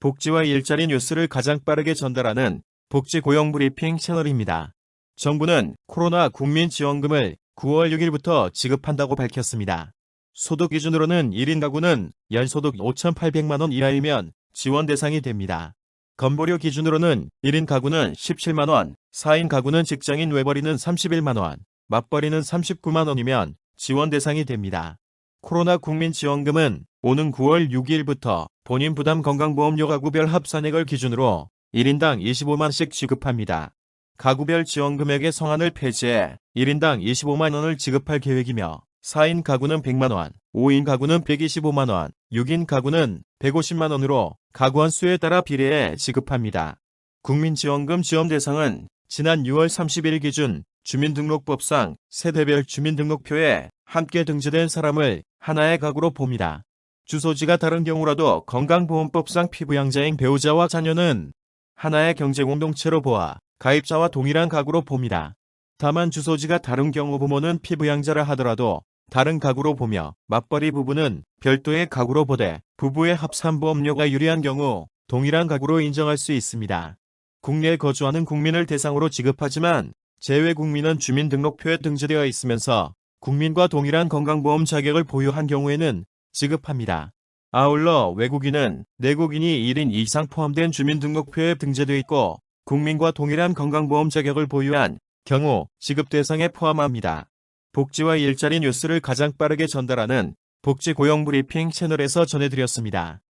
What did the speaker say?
복지와 일자리 뉴스를 가장 빠르게 전달하는 복지 고용 브리핑 채널입니다. 정부는 코로나 국민지원금을 9월 6일부터 지급한다고 밝혔습니다. 소득 기준으로는 1인 가구는 연소득 5,800만 원 이하이면 지원 대상이 됩니다. 건보료 기준으로는 1인 가구는 17만 원, 4인 가구는 직장인 외벌이는 31만 원, 맞벌이는 39만 원이면 지원 대상이 됩니다. 코로나 국민지원금은 오는 9월 6일부터 본인 부담 건강보험료 가구별 합산액을 기준으로 1인당 25만씩 지급합니다. 가구별 지원금액의 성한을 폐지해 1인당 25만 원을 지급할 계획이며 4인 가구는 100만 원, 5인 가구는 125만 원, 6인 가구는 150만 원으로 가구원 수에 따라 비례해 지급합니다. 국민지원금 지원 대상은 지난 6월 30일 기준 주민등록법상 세대별 주민등록표에 함께 등재된 사람을 하나의 가구로 봅니다. 주소지가 다른 경우라도 건강보험법상 피부양자인 배우자와 자녀는 하나의 경제 공동체로 보아 가입자와 동일한 가구로 봅니다. 다만 주소지가 다른 경우 부모는 피부양자라 하더라도 다른 가구로 보며 맞벌이 부부는 별도의 가구로 보되 부부의 합산보험료가 유리한 경우 동일한 가구로 인정할 수 있습니다. 국내에 거주하는 국민을 대상으로 지급하지만 제외 국민은 주민등록표에 등재되어 있으면서 국민과 동일한 건강보험 자격을 보유한 경우에는 지급합니다. 아울러 외국인은 내국인이 1인 이상 포함된 주민등록표에 등재되어 있고 국민과 동일한 건강보험 자격을 보유한 경우 지급 대상에 포함합니다. 복지와 일자리 뉴스를 가장 빠르게 전달하는 복지 고용 브리핑 채널에서 전해드렸습니다.